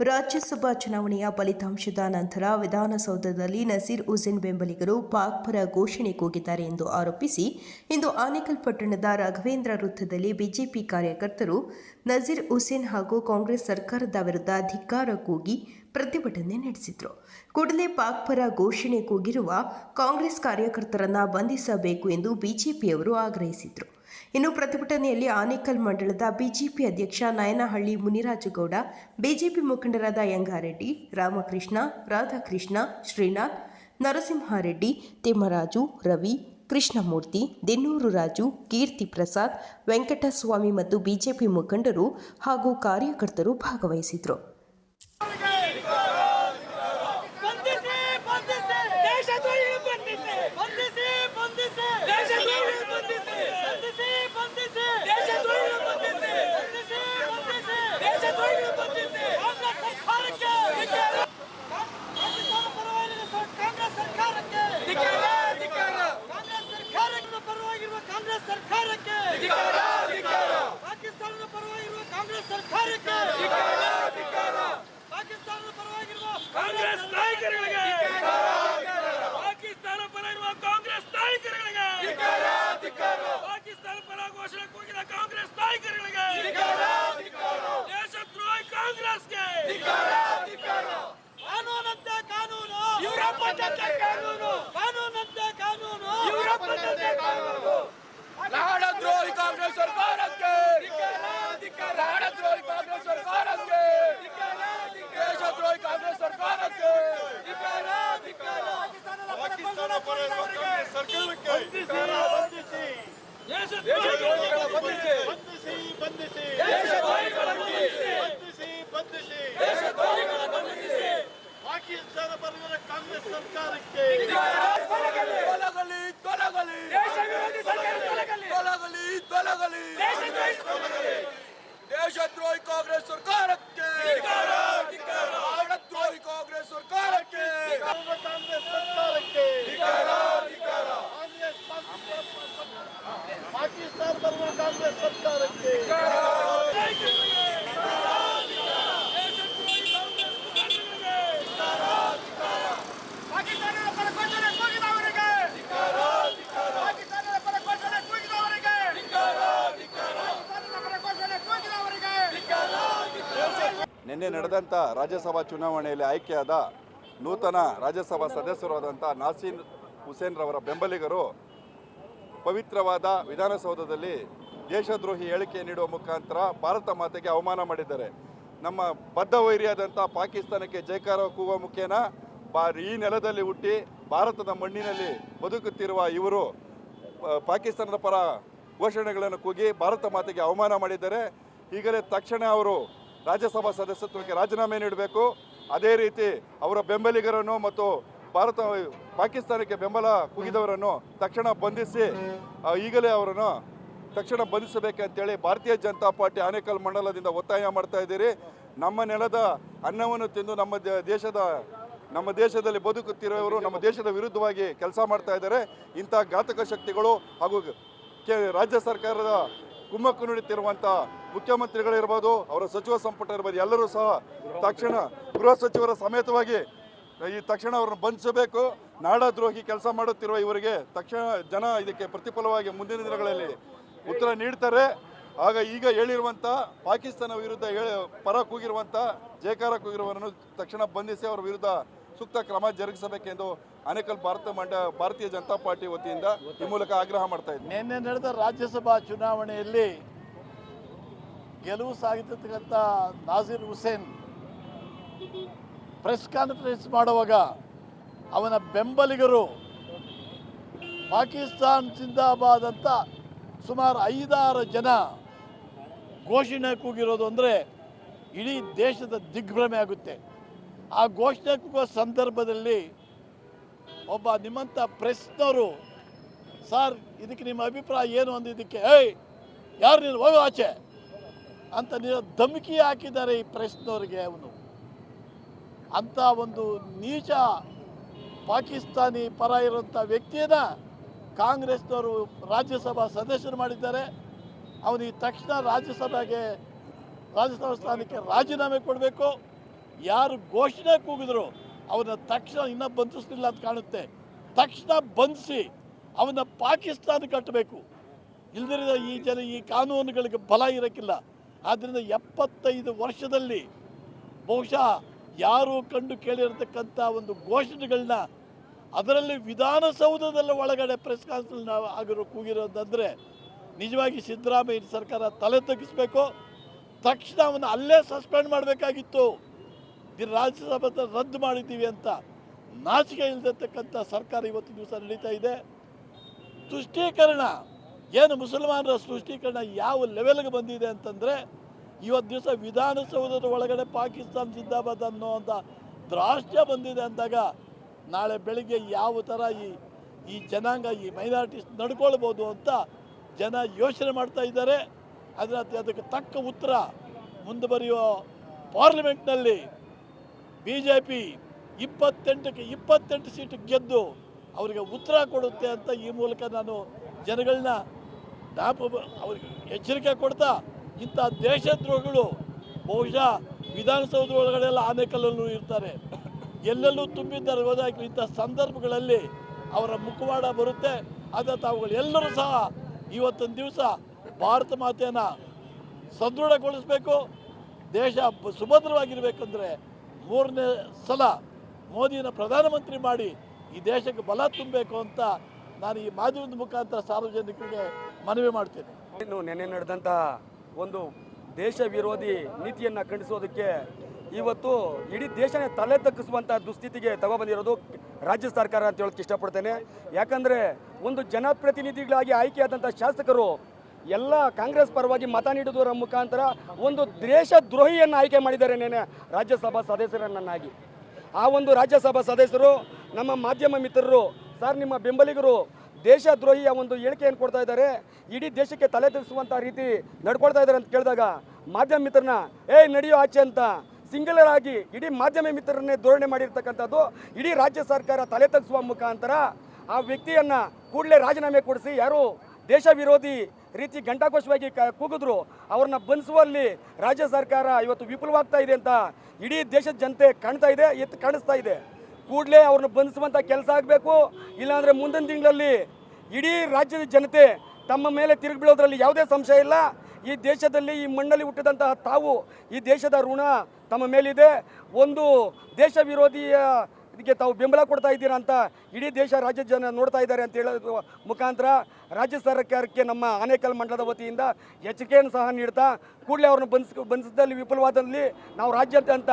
ರಾಜ್ಯಸಭಾ ಚುನಾವಣೆಯ ಫಲಿತಾಂಶದ ನಂತರ ವಿಧಾನಸೌಧದಲ್ಲಿ ನಸೀರ್ ಹುಸೇನ್ ಬೆಂಬಲಿಗರು ಪಾಕ್ ಪರ ಘೋಷಣೆ ಕೂಗಿದ್ದಾರೆ ಎಂದು ಆರೋಪಿಸಿ, ಇಂದು ಆನೇಕಲ್ ಪಟ್ಟಣದ ರಾಘವೇಂದ್ರ ವೃತ್ತದಲ್ಲಿ ಬಿಜೆಪಿ ಕಾರ್ಯಕರ್ತರು ನಜೀರ್ ಹುಸೇನ್ ಹಾಗೂ ಕಾಂಗ್ರೆಸ್ ಸರ್ಕಾರದ ವಿರುದ್ಧ ಧಿಕ್ಕಾರ ಕೂಗಿ ಪ್ರತಿಭಟನೆ ನಡೆಸಿದರು. ಕೂಡಲೇ ಪಾಕ್ ಪರ ಘೋಷಣೆ ಕೂಗಿರುವ ಕಾಂಗ್ರೆಸ್ ಕಾರ್ಯಕರ್ತರನ್ನು ಬಂಧಿಸಬೇಕು ಎಂದು ಬಿಜೆಪಿಯವರು ಆಗ್ರಹಿಸಿದರು. ಇನ್ನು ಪ್ರತಿಭಟನೆಯಲ್ಲಿ ಆನೇಕಲ್ ಮಂಡಳದ ಬಿಜೆಪಿ ಅಧ್ಯಕ್ಷ ನಯನಹಳ್ಳಿ ಮುನಿರಾಜುಗೌಡ, ಬಿಜೆಪಿ ಮುಖಂಡರಾದ ಯಂಗಾರೆಡ್ಡಿ, ರಾಮಕೃಷ್ಣ, ರಾಧಾಕೃಷ್ಣ, ಶ್ರೀನಾಥ್, ನರಸಿಂಹಾರೆಡ್ಡಿ, ತಿಮ್ಮರಾಜು, ರವಿ, ಕೃಷ್ಣಮೂರ್ತಿ, ದಿನ್ನೂರು ರಾಜು, ಕೀರ್ತಿ ಪ್ರಸಾದ್, ವೆಂಕಟಸ್ವಾಮಿ ಮತ್ತು ಬಿಜೆಪಿ ಮುಖಂಡರು ಹಾಗೂ ಕಾರ್ಯಕರ್ತರು ಭಾಗವಹಿಸಿದರು. ನಡೆದಂಥ ರಾಜ್ಯಸಭಾ ಚುನಾವಣೆಯಲ್ಲಿ ಆಯ್ಕೆಯಾದ ನೂತನ ರಾಜ್ಯಸಭಾ ಸದಸ್ಯರಾದಂಥ ನಾಸೀನ್ ಹುಸೇನ್ ರವರ ಬೆಂಬಲಿಗರು ಪವಿತ್ರವಾದ ವಿಧಾನಸೌಧದಲ್ಲಿ ದೇಶದ್ರೋಹಿ ಹೇಳಿಕೆ ನೀಡುವ ಮುಖಾಂತರ ಭಾರತ ಮಾತೆಗೆ ಅವಮಾನ ಮಾಡಿದ್ದಾರೆ. ನಮ್ಮ ಬದ್ಧ ವೈರಿಯಾದಂಥ ಪಾಕಿಸ್ತಾನಕ್ಕೆ ಜೈಕಾರ ಕೂಗುವ ಮುಖೇನ ಈ ನೆಲದಲ್ಲಿ ಹುಟ್ಟಿ ಭಾರತದ ಮಣ್ಣಿನಲ್ಲಿ ಬದುಕುತ್ತಿರುವ ಇವರು ಪಾಕಿಸ್ತಾನದ ಪರ ಘೋಷಣೆಗಳನ್ನು ಕೂಗಿ ಭಾರತ ಮಾತೆಗೆ ಅವಮಾನ ಮಾಡಿದ್ದಾರೆ. ಈಗಲೇ ತಕ್ಷಣ ಅವರು ರಾಜ್ಯಸಭಾ ಸದಸ್ಯತ್ವಕ್ಕೆ ರಾಜೀನಾಮೆ ನೀಡಬೇಕು. ಅದೇ ರೀತಿ ಅವರ ಬೆಂಬಲಿಗರನ್ನು ಮತ್ತು ಭಾರತ, ಪಾಕಿಸ್ತಾನಕ್ಕೆ ಬೆಂಬಲ ಕುಗಿದವರನ್ನು ತಕ್ಷಣ ಬಂಧಿಸಿ ಈಗಲೇ ಅವರನ್ನು ತಕ್ಷಣ ಬಂಧಿಸಬೇಕಂತೇಳಿ ಭಾರತೀಯ ಜನತಾ ಪಾರ್ಟಿ ಆನೇಕಲ್ ಮಂಡಲದಿಂದ ಒತ್ತಾಯ ಮಾಡ್ತಾ ಇದ್ದೀರಿ. ನಮ್ಮ ನೆಲದ ಅನ್ನವನ್ನು ತಿಂದು ನಮ್ಮ ದೇಶದ, ನಮ್ಮ ದೇಶದಲ್ಲಿ ಬದುಕುತ್ತಿರುವವರು ನಮ್ಮ ದೇಶದ ವಿರುದ್ಧವಾಗಿ ಕೆಲಸ ಮಾಡ್ತಾ ಇದ್ದಾರೆ. ಇಂಥ ಘಾತಕ ಶಕ್ತಿಗಳು ಹಾಗೂ ರಾಜ್ಯ ಸರ್ಕಾರದ ಕುಮ್ಮಕ್ಕು ನೀಡುತ್ತಿರುವಂಥ ಮುಖ್ಯಮಂತ್ರಿಗಳಿರ್ಬೋದು ಅವರ ಸಚಿವ ಸಂಪುಟ ಇರ್ಬೋದು, ಎಲ್ಲರೂ ಸಹ ತಕ್ಷಣ ಗೃಹ ಸಚಿವರ ಸಮೇತವಾಗಿ ಈ ತಕ್ಷಣ ಅವರನ್ನು ಬಂಧಿಸಬೇಕು. ನಾಡದ್ರೋಹಿ ಕೆಲಸ ಮಾಡುತ್ತಿರುವ ಇವರಿಗೆ ತಕ್ಷಣ ಜನ ಇದಕ್ಕೆ ಪ್ರತಿಫಲವಾಗಿ ಮುಂದಿನ ದಿನಗಳಲ್ಲಿ ಉತ್ತರ ನೀಡ್ತಾರೆ. ಆಗ ಈಗ ಹೇಳಿರುವಂಥ ಪಾಕಿಸ್ತಾನ ವಿರುದ್ಧ ಪರ ಕೂಗಿರುವಂಥ ಜೇಕಾರ ಕೂಗಿರುವವರನ್ನು ತಕ್ಷಣ ಬಂಧಿಸಿ ಅವರ ವಿರುದ್ಧ ಸೂಕ್ತ ಕ್ರಮ ಜರುಗಿಸಬೇಕೆಂದು ಅನೇಕಲ್ ಭಾರತ ಮಂಡ ಭಾರತೀಯ ಜನತಾ ಪಾರ್ಟಿ ವತಿಯಿಂದ ಈ ಮೂಲಕ ಆಗ್ರಹ ಮಾಡ್ತಾ ಇದ್ದೀನಿ ನಿನ್ನೆ ನಡೆದ ರಾಜ್ಯಸಭಾ ಚುನಾವಣೆಯಲ್ಲಿ ಗೆಲುವು ಸಾಗಿರ್ತಕ್ಕಂಥ ನಾಜೀರ್ ಹುಸೇನ್ ಪ್ರೆಸ್ ಕಾನ್ಫರೆನ್ಸ್ ಮಾಡುವಾಗ ಅವನ ಬೆಂಬಲಿಗರು ಪಾಕಿಸ್ತಾನ್ ಜಿಂದಾಬಾದ್ ಅಂತ ಸುಮಾರು ಐದಾರು ಜನ ಘೋಷಣೆ ಕೂಗಿರೋದು ಅಂದರೆ ಇಡೀ ದೇಶದ ದಿಗ್ಭ್ರಮೆ ಆಗುತ್ತೆ. ಆ ಘೋಷಣೆ ಕೂಗುವ ಸಂದರ್ಭದಲ್ಲಿ ಒಬ್ಬ ನಿಮ್ಮಂಥ ಪ್ರೆಸ್ನವರು ಸರ್, ಇದಕ್ಕೆ ನಿಮ್ಮ ಅಭಿಪ್ರಾಯ ಏನು? ಅಂದಿದ್ದಕ್ಕೆ, ಏಯ್, ಯಾರು ನೀನು ಹೋಗೋ ಆಚೆ. ಅಂತ ನೀವು ಧಮಕಿ ಹಾಕಿದ್ದಾರೆ ಈ ಪ್ರೆಸ್ನವ್ರಿಗೆ ಅವನು. ಅಂಥ ಒಂದು ನೀಚ ಪಾಕಿಸ್ತಾನಿ ಪರ ಇರುವಂಥ ವ್ಯಕ್ತಿಯನ್ನ ಕಾಂಗ್ರೆಸ್ನವರು ರಾಜ್ಯಸಭಾ ಸದಸ್ಯರು ಮಾಡಿದ್ದಾರೆ. ಅವನಿಗೆ ತಕ್ಷಣ ರಾಜ್ಯಸಭೆಗೆ, ರಾಜ್ಯಸಭಾ ಸ್ಥಾನಕ್ಕೆ ರಾಜೀನಾಮೆ ಕೊಡಬೇಕು. ಯಾರು ಘೋಷಣೆ ಕೂಗಿದ್ರು ಅವನ ತಕ್ಷಣ ಇನ್ನೂ ಬಂಧಿಸ್ಲಿಲ್ಲ ಅಂತ ಕಾಣುತ್ತೆ. ತಕ್ಷಣ ಬಂಧಿಸಿ ಅವನ ಪಾಕಿಸ್ತಾನ ಕಟ್ಟಬೇಕು. ಇಲ್ದಿರಿದ ಈ ಜನ ಈ ಕಾನೂನುಗಳಿಗೆ ಬಲ ಇರೋಕ್ಕಿಲ್ಲ. ಆದ್ದರಿಂದ ಎಪ್ಪತ್ತೈದು ವರ್ಷದಲ್ಲಿ ಬಹುಶಃ ಯಾರು ಕಂಡು ಕೇಳಿರತಕ್ಕಂಥ ಒಂದು ಘೋಷಣೆಗಳನ್ನ ಅದರಲ್ಲಿ ವಿಧಾನಸೌಧದಲ್ಲಿ ಒಳಗಡೆ ಪ್ರೆಸ್ ಕಾನ್ಫರೆನ್ಸ್ ನಾವು ಆಗಿರೋ ಕೂಗಿರೋದಂದರೆ ನಿಜವಾಗಿ ಸಿದ್ದರಾಮಯ್ಯ ಸರ್ಕಾರ ತಲೆ ತಗ್ಗಿಸ್ಬೇಕು. ತಕ್ಷಣ ಅವನ್ನ ಅಲ್ಲೇ ಸಸ್ಪೆಂಡ್ ಮಾಡಬೇಕಾಗಿತ್ತು. ರಾಜ್ಯಸಭೆ ರದ್ದು ಮಾಡಿದ್ದೀವಿ ಅಂತ ನಾಚಿಕೆ ಇಲ್ಲದಿರ್ತಕ್ಕಂಥ ಸರ್ಕಾರ ಇವತ್ತು ದಿವಸ ನಡೀತಾ ಇದೆ. ತುಷ್ಟೀಕರಣ, ಏನು ಮುಸಲ್ಮಾನರ ಸೃಷ್ಟೀಕರಣ ಯಾವ ಲೆವೆಲ್ಗೆ ಬಂದಿದೆ ಅಂತಂದರೆ ಇವತ್ತು ದಿವಸ ವಿಧಾನಸೌಧದ ಒಳಗಡೆ ಪಾಕಿಸ್ತಾನ ಜಿಂದಾಬಾದ್ ಅನ್ನೋವಂಥ ದ್ರಾಷ್ಟ್ಯ ಬಂದಿದೆ ಅಂದಾಗ ನಾಳೆ ಬೆಳಿಗ್ಗೆ ಯಾವ ಥರ ಈ ಈ ಜನಾಂಗ, ಈ ಮೈನಾರಿಟೀಸ್ ನಡ್ಕೊಳ್ಬೋದು ಅಂತ ಜನ ಯೋಚನೆ ಮಾಡ್ತಾ ಇದ್ದಾರೆ. ಅದರ ಅದಕ್ಕೆ ತಕ್ಕ ಉತ್ತರ ಮುಂದೆ ಬರೆಯುವ ಪಾರ್ಲಿಮೆಂಟ್ನಲ್ಲಿ ಬಿ ಜೆ ಪಿ ಇಪ್ಪತ್ತೆಂಟಕ್ಕೆ ಇಪ್ಪತ್ತೆಂಟು ಸೀಟು ಗೆದ್ದು ಅವರಿಗೆ ಉತ್ತರ ಕೊಡುತ್ತೆ ಅಂತ ಈ ಮೂಲಕ ನಾನು ಜನಗಳನ್ನ ನಾಪ ಅವ್ರಿಗೆ ಎಚ್ಚರಿಕೆ ಕೊಡ್ತಾ ಇಂಥ ದೇಶದ್ರೋಹಿಗಳು ಬಹುಶಃ ವಿಧಾನಸೌಧ ಒಳಗಡೆ ಎಲ್ಲ ಆನೆಕಲ್ಲಲ್ಲೂ ಇರ್ತಾರೆ. ಎಲ್ಲೆಲ್ಲೂ ತುಂಬಿದ್ದಾರೆ ಹೋದಾಗಿ ಇಂಥ ಸಂದರ್ಭಗಳಲ್ಲಿ ಅವರ ಮುಖವಾಡ ಬರುತ್ತೆ. ಆದ ತಾವುಗಳು ಎಲ್ಲರೂ ಸಹ ಇವತ್ತೊಂದು ದಿವಸ ಭಾರತ ಮಾತೆಯನ್ನು ಸದೃಢಗೊಳಿಸಬೇಕು. ದೇಶ ಸುಭದ್ರವಾಗಿರ್ಬೇಕಂದ್ರೆ ಮೂರನೇ ಸಲ ಮೋದಿನ ಪ್ರಧಾನಮಂತ್ರಿ ಮಾಡಿ ಈ ದೇಶಕ್ಕೆ ಬಲ ತುಂಬಬೇಕು ಅಂತ ನಾನು ಈ ಮಾಧ್ಯಮದ ಮುಖಾಂತರ ಸಾರ್ವಜನಿಕರಿಗೆ ಮನವಿ ಮಾಡ್ತೇನೆ. ಇನ್ನು ನೆನ್ನೆ ನಡೆದಂತಹ ಒಂದು ದೇಶ ವಿರೋಧಿ ನೀತಿಯನ್ನು ಖಂಡಿಸೋದಕ್ಕೆ ಇವತ್ತು ಇಡೀ ದೇಶನೇ ತಲೆ ತಗ್ಗಿಸುವಂಥ ದುಸ್ಥಿತಿಗೆ ತಗೊಬಂದಿರೋದು ರಾಜ್ಯ ಸರ್ಕಾರ ಅಂತ ಹೇಳೋಕ್ಕೆ ಇಷ್ಟಪಡ್ತೇನೆ. ಯಾಕಂದರೆ ಒಂದು ಜನಪ್ರತಿನಿಧಿಗಳಾಗಿ ಆಯ್ಕೆಯಾದಂಥ ಶಾಸಕರು ಎಲ್ಲ ಕಾಂಗ್ರೆಸ್ ಪರವಾಗಿ ಮತ ನೀಡುವುದರ ಮುಖಾಂತರ ಒಂದು ದೇಶ ದ್ರೋಹಿಯನ್ನು ಆಯ್ಕೆ ಮಾಡಿದ್ದಾರೆ ನೆನೆ ರಾಜ್ಯಸಭಾ ಸದಸ್ಯರನ್ನಾಗಿ. ಆ ಒಂದು ರಾಜ್ಯಸಭಾ ಸದಸ್ಯರು, ನಮ್ಮ ಮಾಧ್ಯಮ ಮಿತ್ರರು, ಸರ್ ನಿಮ್ಮ ಬೆಂಬಲಿಗರು ದೇಶದ್ರೋಹಿಯ ಒಂದು ಹೇಳಿಕೆಯನ್ನು ಕೊಡ್ತಾ ಇದ್ದಾರೆ. ಇಡೀ ದೇಶಕ್ಕೆ ತಲೆ ರೀತಿ ನಡ್ಕೊಳ್ತಾ ಇದ್ದಾರೆ ಅಂತ ಕೇಳಿದಾಗ ಮಾಧ್ಯಮ ಮಿತ್ರನ, ಏಯ್, ನಡೆಯೋ ಆಚೆ ಅಂತ. ಸಿಂಗಲರ್ ಆಗಿ ಇಡೀ ಮಾಧ್ಯಮ ಮಿತ್ರರನ್ನೇ ಧೋರಣೆ ಮಾಡಿರ್ತಕ್ಕಂಥದ್ದು ಇಡೀ ರಾಜ್ಯ ಸರ್ಕಾರ ತಲೆ ತಗ್ಗಿಸುವ ಮುಖಾಂತರ ಆ ವ್ಯಕ್ತಿಯನ್ನು ಕೂಡಲೇ ರಾಜೀನಾಮೆ ಕೊಡಿಸಿ ಯಾರು ದೇಶ ವಿರೋಧಿ ರೀತಿ ಘಂಟಾಘೋಷವಾಗಿ ಕೂಗಿದ್ರು, ಅವ್ರನ್ನ ಬಂಧಿಸುವಲ್ಲಿ ರಾಜ್ಯ ಸರ್ಕಾರ ಇವತ್ತು ವಿಫಲವಾಗ್ತಾ ಇದೆ ಅಂತ ಇಡೀ ದೇಶದ ಜನತೆ ಕಾಣ್ತಾ ಇದೆ, ಎತ್ತು ಕಾಣಿಸ್ತಾ ಇದೆ. ಕೂಡಲೇ ಅವ್ರನ್ನ ಬಂಧಿಸುವಂಥ ಕೆಲಸ ಆಗಬೇಕು, ಇಲ್ಲಾಂದರೆ ಮುಂದಿನ ತಿಂಗಳಲ್ಲಿ ಇಡೀ ರಾಜ್ಯದ ಜನತೆ ತಮ್ಮ ಮೇಲೆ ತಿರುಗಿ ಬೀಳೋದ್ರಲ್ಲಿ ಯಾವುದೇ ಸಂಶಯ ಇಲ್ಲ. ಈ ದೇಶದಲ್ಲಿ ಈ ಮಣ್ಣಲ್ಲಿ ಹುಟ್ಟಿದಂತಹ ತಾವು ಈ ದೇಶದ ಋಣ ತಮ್ಮ ಮೇಲಿದೆ. ಒಂದು ದೇಶ ವಿರೋಧಿಯ ಇದಕ್ಕೆ ತಾವು ಬೆಂಬಲ ಕೊಡ್ತಾ ಇದ್ದೀರಾ ಅಂತ ಇಡೀ ದೇಶ ರಾಜ್ಯದ ಜನ ನೋಡ್ತಾ ಇದ್ದಾರೆ ಅಂತ ಹೇಳೋದು ಮುಖಾಂತರ ರಾಜ್ಯ ಸರ್ಕಾರಕ್ಕೆ ನಮ್ಮ ಆನೇಕಲ್ ಮಂಡಲದ ವತಿಯಿಂದ ಎಚ್ಚರಿಕೆಯನ್ನು ಸಹ ನೀಡ್ತಾ ಕೂಡಲೇ ಅವ್ರನ್ನ ಬಂಧಿಸ್, ಬಂಧಿಸಿದಲ್ಲಿ, ವಿಫಲವಾದಲ್ಲಿ ನಾವು ರಾಜ್ಯಾದ್ಯಂತ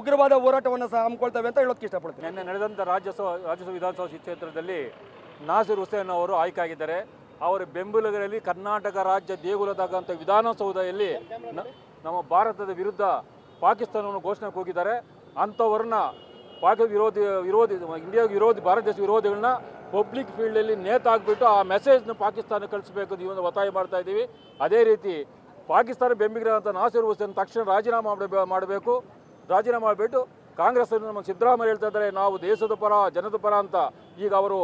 ಉಗ್ರವಾದ ಹೋರಾಟವನ್ನು ಸಹ ಹಮ್ಮಿಕೊಳ್ತೇವೆ ಅಂತ ಹೇಳೋಕ್ಕೆ ಇಷ್ಟಪಡ್ತೀನಿ. ನಿನ್ನೆ ನಡೆದಂಥ ರಾಜ್ಯಸಭಾ ರಾಜ್ಯಸಭಾ ವಿಧಾನಸಭಾ ಕ್ಷೇತ್ರದಲ್ಲಿ ನಾಸಿರ್ ಹುಸೇನ್ ಅವರು ಆಯ್ಕೆಯಾಗಿದ್ದಾರೆ ಅವರ ಬೆಂಬಲಿಗರಲ್ಲಿ ಕರ್ನಾಟಕ ರಾಜ್ಯ ದೇಗುಲದಾಗಂಥ ವಿಧಾನಸೌಧದಲ್ಲಿ ನಮ್ಮ ಭಾರತದ ವಿರುದ್ಧ ಪಾಕಿಸ್ತಾನವನ್ನು ಘೋಷಣೆ ಕೂಗಿದ್ದಾರೆ ಅಂಥವ್ರನ್ನ ಪಾಕ ವಿರೋಧಿ ವಿರೋಧಿ ಇಂಡಿಯಾ ವಿರೋಧಿ, ಭಾರತ ದೇಶ ವಿರೋಧಿಗಳನ್ನ ಪಬ್ಲಿಕ್ ಫೀಲ್ಡಲ್ಲಿ ನೇತಾಕ್ಬಿಟ್ಟು ಆ ಮೆಸೇಜ್ನ ಪಾಕಿಸ್ತಾನ ಕಳಿಸ್ಬೇಕು ಅಂತ ಒಂದು ಒತ್ತಾಯ ಮಾಡ್ತಾ ಇದ್ದೀವಿ. ಅದೇ ರೀತಿ ಪಾಕಿಸ್ತಾನ ಬೆಂಬಲಿಗರಂತ ನಾಸಿರ್ ಹುಸೇನ್ ತಕ್ಷಣ ರಾಜೀನಾಮೆ ಮಾಡಬೇಕು. ರಾಜೀನಾಮೆ ಮಾಡಿಬಿಟ್ಟು ಕಾಂಗ್ರೆಸ್ ನಮ್ಮ ಸಿದ್ದರಾಮಯ್ಯ ಹೇಳ್ತಾ ಇದ್ದಾರೆ, ನಾವು ದೇಶದ ಪರ, ಜನದ ಪರ ಅಂತ. ಈಗ ಅವರು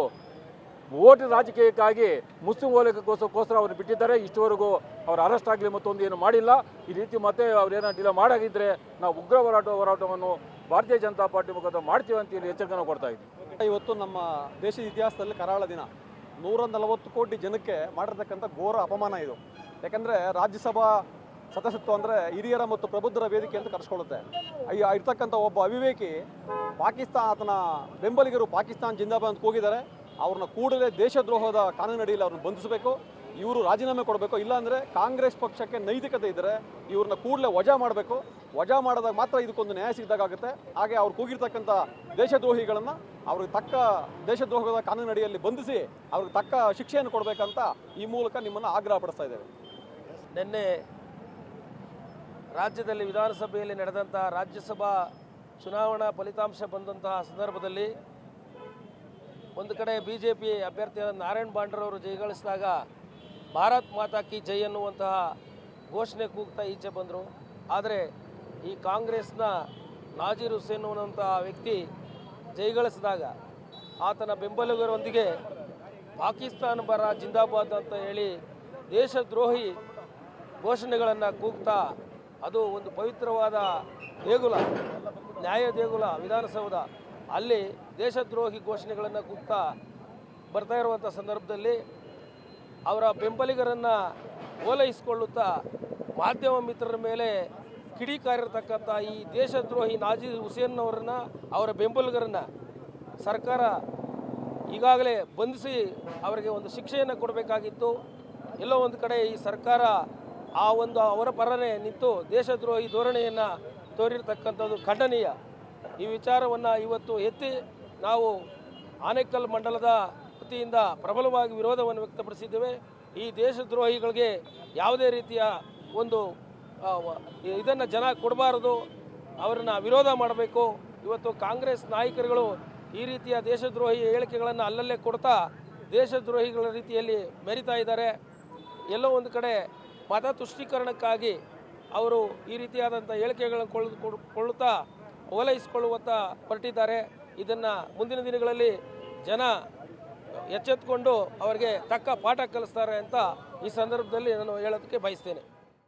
ಓಟ್ ರಾಜಕೀಯಕ್ಕಾಗಿ ಮುಸ್ಲಿಂ ಓಲೈಕೆಗೋಸ್ಕರ ಅವರು ಬಿಟ್ಟಿದ್ದಾರೆ. ಇಷ್ಟವರೆಗೂ ಅವ್ರು ಅರೆಸ್ಟ್ ಆಗಲಿ ಮತ್ತೊಂದು ಏನು ಮಾಡಿಲ್ಲ. ಈ ರೀತಿ ಮತ್ತೆ ಅವ್ರೇನೋ ಡಿಲ ಮಾಡಾಗಿದ್ದರೆ ನಾವು ಉಗ್ರ ಹೋರಾಟ, ಹೋರಾಟವನ್ನು ಭಾರತೀಯ ಜನತಾ ಪಾರ್ಟಿ ಮುಖಾಂತರ ಮಾಡ್ತೀವಿ ಅಂತ ಹೇಳಿ ಎಚ್ಚರಿಕೆಯನ್ನು ಕೊಡ್ತಾ ಇದ್ದೀವಿ ಇವತ್ತು ನಮ್ಮ ದೇಶದ ಇತಿಹಾಸದಲ್ಲಿ ಕರಾಳ ದಿನ. ನೂರ ನಲವತ್ತು ಕೋಟಿ ಜನಕ್ಕೆ ಮಾಡಿರ್ತಕ್ಕಂಥ ಘೋರ ಅಪಮಾನ ಇದು. ಯಾಕಂದರೆ ರಾಜ್ಯಸಭಾ ಸದಸ್ಯತ್ವ ಅಂದರೆ ಹಿರಿಯರ ಮತ್ತು ಪ್ರಬುದ್ಧರ ವೇದಿಕೆ ಅಂತ ಕರೆಸ್ಕೊಳ್ಳುತ್ತೆ. ಅಯ್ಯ ಇರ್ತಕ್ಕಂಥ ಒಬ್ಬ ಅವಿವೇಕಿ ಪಾಕಿಸ್ತಾನ ಆತನ ಬೆಂಬಲಿಗರು ಪಾಕಿಸ್ತಾನ ಜಿಂದಾಬಾದ್ ಅಂತ ಕೂಗಿದ್ದಾರೆ. ಅವ್ರನ್ನ ಕೂಡಲೇ ದೇಶದ್ರೋಹದ ಕಾನೂನಿನಡಿಯಲ್ಲಿ ಅವ್ರನ್ನ ಬಂಧಿಸಬೇಕು. ಇವರು ರಾಜೀನಾಮೆ ಕೊಡಬೇಕು, ಇಲ್ಲಾಂದರೆ ಕಾಂಗ್ರೆಸ್ ಪಕ್ಷಕ್ಕೆ ನೈತಿಕತೆ ಇದ್ದರೆ ಇವ್ರನ್ನ ಕೂಡಲೇ ವಜಾ ಮಾಡಬೇಕು. ವಜಾ ಮಾಡಿದಾಗ ಮಾತ್ರ ಇದಕ್ಕೊಂದು ನ್ಯಾಯ ಸಿಗ್ದಾಗುತ್ತೆ ಹಾಗೆ ಅವ್ರು ಕೂಗಿರ್ತಕ್ಕಂಥ ದೇಶದ್ರೋಹಿಗಳನ್ನು ಅವ್ರಿಗೆ ತಕ್ಕ ದೇಶದ್ರೋಹದ ಕಾನೂನಡಿಯಲ್ಲಿ ಬಂಧಿಸಿ ಅವ್ರಿಗೆ ತಕ್ಕ ಶಿಕ್ಷೆಯನ್ನು ಕೊಡಬೇಕಂತ ಈ ಮೂಲಕ ನಿಮ್ಮನ್ನು ಆಗ್ರಹ ಪಡಿಸ್ತಾ ಇದ್ದೇವೆ. ನಿನ್ನೆ ರಾಜ್ಯದಲ್ಲಿ ವಿಧಾನಸಭೆಯಲ್ಲಿ ನಡೆದಂತಹ ರಾಜ್ಯಸಭಾ ಚುನಾವಣಾ ಫಲಿತಾಂಶ ಬಂದಂತಹ ಸಂದರ್ಭದಲ್ಲಿ ಒಂದು ಕಡೆ ಬಿ ಜೆ ಪಿ ಅಭ್ಯರ್ಥಿಯಾದ ನಾರಾಯಣ್ ಬಾಂಡ್ರವರು ಜಯಗಳಿಸಿದಾಗ ಭಾರತ್ ಮಾತಾ ಕಿ ಜೈ ಅನ್ನುವಂತಹ ಘೋಷಣೆ ಕೂಗ್ತಾ ಈಚೆ ಬಂದರು. ಆದರೆ ಈ ಕಾಂಗ್ರೆಸ್ನ ನಾಜೀರ್ ಹುಸೇನ್ ಅನ್ನುವಂತಹ ವ್ಯಕ್ತಿ ಜೈಗಳಿಸಿದಾಗ ಆತನ ಬೆಂಬಲಿಗರೊಂದಿಗೆ ಪಾಕಿಸ್ತಾನ ಬರ ಜಿಂದಾಬಾದ್ ಅಂತ ಹೇಳಿ ದೇಶದ್ರೋಹಿ ಘೋಷಣೆಗಳನ್ನು ಕೂಗ್ತಾ ಅದು ಒಂದು ಪವಿತ್ರವಾದ ದೇಗುಲ, ನ್ಯಾಯ ದೇಗುಲ ವಿಧಾನಸೌಧ. ಅಲ್ಲಿ ದೇಶದ್ರೋಹಿ ಘೋಷಣೆಗಳನ್ನು ಕೂಗ್ತಾ ಬರ್ತಾ ಇರುವಂಥ ಸಂದರ್ಭದಲ್ಲಿ ಅವರ ಬೆಂಬಲಿಗರನ್ನು ಓಲೈಸಿಕೊಳ್ಳುತ್ತಾ ಮಾಧ್ಯಮ ಮಿತ್ರರ ಮೇಲೆ ಕಿಡಿಕಾರಿರ್ತಕ್ಕಂಥ ಈ ದೇಶದ್ರೋಹಿ ಹುಸೇನ್ ಅವರನ್ನು ಅವರ ಬೆಂಬಲಿಗರನ್ನು ಸರ್ಕಾರ ಈಗಾಗಲೇ ಬಂಧಿಸಿ ಅವರಿಗೆ ಒಂದು ಶಿಕ್ಷೆಯನ್ನು ಕೊಡಬೇಕಾಗಿತ್ತು. ಎಲ್ಲೋ ಒಂದು ಕಡೆ ಈ ಸರ್ಕಾರ ಆ ಒಂದು ಅವರ ಪರನೇ ನಿಂತು ದೇಶದ್ರೋಹಿ ಧೋರಣೆಯನ್ನು ತೋರಿರ್ತಕ್ಕಂಥದ್ದು ಖಂಡನೀಯ. ಈ ವಿಚಾರವನ್ನು ಇವತ್ತು ಎತ್ತಿ ನಾವು ಆನೇಕಲ್ ಮಂಡಲದ ವತಿಯಿಂದ ಪ್ರಬಲವಾಗಿ ವಿರೋಧವನ್ನು ವ್ಯಕ್ತಪಡಿಸಿದ್ದೇವೆ. ಈ ದೇಶದ್ರೋಹಿಗಳಿಗೆ ಯಾವುದೇ ರೀತಿಯ ಒಂದು ಇದನ್ನು ಜನ ಕೊಡಬಾರದು, ಅವರನ್ನು ವಿರೋಧ ಮಾಡಬೇಕು. ಇವತ್ತು ಕಾಂಗ್ರೆಸ್ ನಾಯಕರುಗಳು ಈ ರೀತಿಯ ದೇಶದ್ರೋಹಿ ಹೇಳಿಕೆಗಳನ್ನು ಅಲ್ಲಲ್ಲೇ ಕೊಡ್ತಾ ದೇಶದ್ರೋಹಿಗಳ ರೀತಿಯಲ್ಲಿ ಮೆರಿತಾ ಇದ್ದಾರೆ. ಎಲ್ಲೋ ಒಂದು ಕಡೆ ಮತ ತುಷ್ಟೀಕರಣಕ್ಕಾಗಿ ಅವರು ಈ ರೀತಿಯಾದಂಥ ಹೇಳಿಕೆಗಳನ್ನು ಕೊಳ್ಳು ಕೊಳ್ಳುತ್ತಾ ಓಲೈಸಿಕೊಳ್ಳುವತ್ತ ಹೊರಟಿದ್ದಾರೆ. ಇದನ್ನು ಮುಂದಿನ ದಿನಗಳಲ್ಲಿ ಜನ ಎಚ್ಚೆತ್ತುಕೊಂಡು ಅವರಿಗೆ ತಕ್ಕ ಪಾಠ ಕಲಿಸ್ತಾರೆ ಅಂತ ಈ ಸಂದರ್ಭದಲ್ಲಿ ನಾನು ಹೇಳೋದಕ್ಕೆ ಬಯಸ್ತೇನೆ.